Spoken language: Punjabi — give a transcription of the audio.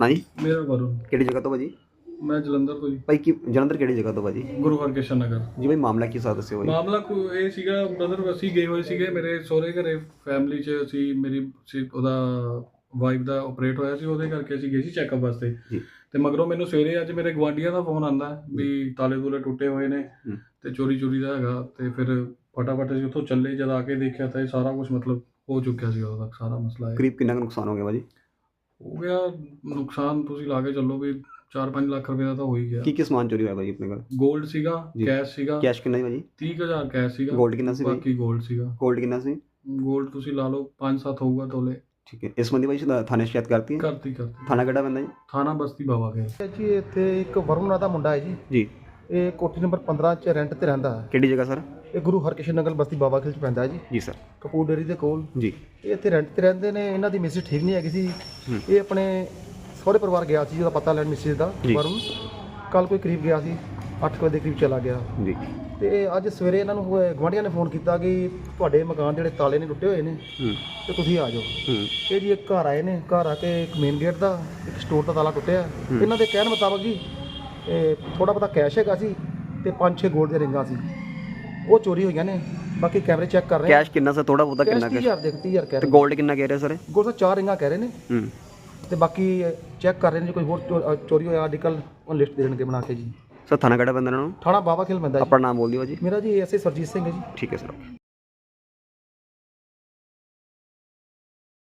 ਹਾਂਜੀ? ਮੇਰਾ ਵਰੁਣ ਕਿਹੜੀ ਜਗ੍ਹਾ ਤੋਂ ਭਾਜੀ? ਮੈਂ ਜਲੰਧਰ ਤੋਂ ਜੀ। ਭਾਈ ਕੀ ਜਲੰਧਰ ਕਿਹੜੀ ਜਗ੍ਹਾ ਤੋਂ ਭਾਜੀ? ਗੁਰੂ ਹਰਕ੍ਰਿਸ਼ਨ ਨਗਰ। ਜੀ ਭਾਈ ਮਾਮਲਾ ਕੀ ਸਾਥ ਦੱਸਿਓ ਭਾਜੀ ਮਾਮਲਾ ਕੋ ਇਹ ਸੀਗਾ ਬ੍ਰਦਰ ਅਸੀਂ ਗਏ ਹੋਏ ਸੀਗੇ ਮੇਰੇ ਸਹੁਰੇ ਘਰੇ ਫੈਮਿਲੀ 'ਚ ਅਸੀਂ ਮੇਰੀ ਸੀ ਉਹਦਾ ਵਾਈਫ ਦਾ ਆਪਰੇਟ ਹੋਇਆ ਸੀ ਉਹਦੇ ਕਰਕੇ ਅਸੀਂ ਗਏ ਸੀ ਚੈੱਕਅਪ ਵਾਸਤੇ। ਜੀ। ਤੇ ਮਗਰੋਂ ਮੈਨੂੰ ਸਵੇਰੇ ਅੱਜ ਮੇਰੇ ਗਵਾਂਢੀਆਂ ਦਾ ਫੋਨ ਆਂਦਾ ਵੀ ਤਾਲੇ ਤੂਲੇ ਟੁੱਟੇ ਹੋਏ ਨੇ ਹੂੰ। ਤੇ ਚੋਰੀ ਚੋਰੀ ਦਾ ਹੈਗਾ ਤੇ ਫਿਰ ਫਟਾਫਟ ਅਸੀਂ ਉੱਥੋਂ ਚੱਲੇ ਜਦ ਆ ਕੇ ਦੇਖਿਆ ਤਾਂ ਇਹ ਸਾਰਾ ਕੁਝ ਮਤਲਬ ਹੋ ਚੁੱਕਿਆ ਸੀ ਉਦੋਂ ਤੱਕ ਸਾਰਾ ਮਸਲਾ ਇਹ। ਕਰੀਬ ਕਿੰਨਾ ਕੁ ਨੁਕਸਾਨ ਹੋ ਗਿਆ ਭਾਜੀ? ਹੋ ਗਿਆ ਨੁਕਸਾਨ ਤੁਸੀਂ ਲਾ ਕੇ ਚੱਲੋ ਵੀ 4-5 ਲੱਖ ਰੁਪਏ ਦਾ ਤਾਂ ਹੋ ਹੀ ਗਿਆ। ਕੀ ਕੀ ਸਮਾਨ ਚੋਰੀ ਹੋਇਆ ਭਾਜੀ ਆਪਣੇ ਕੋਲ? 골ਡ ਸੀਗਾ ਕੈਸ਼ ਸੀਗਾ। ਕੈਸ਼ ਕਿੰਨਾ ਸੀ ਭਾਜੀ? 30000 ਕੈਸ਼ ਸੀਗਾ। 골ਡ ਕਿੰਨਾ ਸੀ ਬਾਕੀ 골ਡ ਸੀਗਾ। 골ਡ ਕਿੰਨਾ ਸੀ? 골ਡ ਤੁਸੀਂ ਲਾ ਲਓ 5-7 ਹੋਊਗਾ ਤੋਲੇ। ਠੀਕ ਹੈ। ਇਸ ਸੰਬੰਧੀ ਭਾਜੀ ਥਾਣੇ ਸ਼ਿਕਾਇਤ ਕਰਤੀ ਹੈ? ਕਰਤੀ ਕਰਤੀ। ਥਾਣਾ ਕਿਹੜਾ ਪੈਂਦਾ ਜੀ? ਥਾਣਾ ਬਸਤੀ ਬਾਵਾ ਗਿਆ ਹੈ ਜੀ ਇੱਥੇ ਇੱਕ ਵਰੁਣ ਦਾ ਮੁੰਡਾ ਹੈ ਜੀ। ਜੀ। ਇਹ ਕੋਠੀ ਨੰਬਰ 15 ਚ ਰੈਂਟ ਤੇ ਰਹਿੰਦਾ ਹੈ। ਕਿਹੜੀ ਜਗ੍ਹਾ ਸਰ? ਇਹ ਗੁਰੂ ਹਰਕ੍ਰਿਸ਼ਨ ਨਗਰ ਬਸਤੀ ਬਾਬਾ ਖਿਲ ਚ ਪੈਂਦਾ ਹੈ ਜੀ। ਜੀ ਸਰ। ਕਪੂਰ ਡੇਰੀ ਦੇ ਕੋਲ। ਜੀ। ਇਹ ਇੱਥੇ ਰੈਂਟ ਤੇ ਰਹਿੰਦੇ ਨੇ ਇਹਨਾਂ ਦੀ ਮਿਸਿਸ ਠੀਕ ਨਹੀਂ ਹੈਗੀ ਸੀ। ਇਹ ਆਪਣੇ ਸਹੁਰੇ ਪਰਿਵਾਰ ਗਿਆ ਸੀ ਜਿਹਦਾ ਪਤਾ ਲੈਣ ਮਿਸਿਸ ਦਾ। ਵਰੁਣ ਕੱਲ ਕੋਈ ਕਰੀਬ ਗਿਆ ਸੀ 8 ਵਜੇ ਦੇ ਕਰੀਬ ਚਲਾ ਗਿਆ। ਜੀ। ਤੇ ਇਹ ਅੱਜ ਸਵੇਰੇ ਇਹਨਾਂ ਨੂੰ ਗਵਾਂਢੀਆਂ ਨੇ ਫੋਨ ਕੀਤਾ ਕਿ ਤੁਹਾਡੇ ਮਕਾਨ ਦੇ ਜਿਹੜੇ ਤਾਲੇ ਨੇ ਟੁੱਟੇ ਹੋਏ ਨੇ ਤੇ ਤੁਸੀਂ ਆ ਜਾਓ। ਇਹ ਜੀ ਇੱਕ ਘਰ ਆਏ ਨੇ ਘਰ ਆ ਕੇ ਇੱਕ ਮੇਨ ਗੇਟ ਦਾ ਇੱਕ ਸਟੋਰ ਦਾ ਤਾਲਾ ਟੁੱਟਿਆ। ਇਹਨਾਂ ਦੇ ਕਹਿਣ ਮੁਤਾਬਕ ਜੀ ਥੋੜਾ ਬਹੁਤਾ ਕੈਸ਼ ਹੈਗਾ ਸੀ ਤੇ 5-6 골ਡ ਦੀਆਂ ਰਿੰਗਾਂ ਸੀ। ਉਹ ਚੋਰੀ ਹੋਈਆਂ ਨੇ ਬਾਕੀ ਕੈਮਰੇ ਚੈੱਕ ਕਰ ਰਹੇ ਕੈਸ਼ ਕਿੰਨਾ ਸਰ? ਥੋੜਾ ਬਹੁਤਾ ਕਿੰਨਾ ਕੈਸ਼ 30000 ਦੇ 30000 ਕਹਿ ਤੇ ਰਹੇ ਕਿੰਨਾ ਕਹਿ ਰਹੇ ਸਰ? ਗੋਲ ਸਾਹਿਬ ਚਾਰ ਰਿੰਗਾਂ ਕਹਿ ਰਹੇ ਨੇ। ਹੂੰ। ਤੇ ਬਾਕੀ ਚੈੱਕ ਕਰ ਰਹੇ ਨੇ ਜੇ ਕੋਈ ਹੋਰ ਚੋ- ਅ, ਚੋਰੀ ਹੋਇਆ ਆਰਟੀਕਲ ਉਹ ਲਿਸਟ ਦੇ ਦੇਣਗੇ ਬਣਾ ਕੇ ਜੀ। ਸਰ ਥਾਣਾ ਕਿਹੜਾ ਪੈਂਦਾ ਇਹਨਾਂ ਨੂੰ? ਥਾਣਾ ਬਾਬਾ ਖੇਲ ਪੈਂਦਾ ਜੀ। ਆਪਣਾ ਨਾਮ ਬੋਲ ਦਿਓ ਜੀ। ਮੇਰਾ ਜੀ ਐਸਏ ਸਰਜੀਤ ਸਿੰਘ ਹੈ ਜੀ। ਠੀਕ ਹੈ ਸਰ।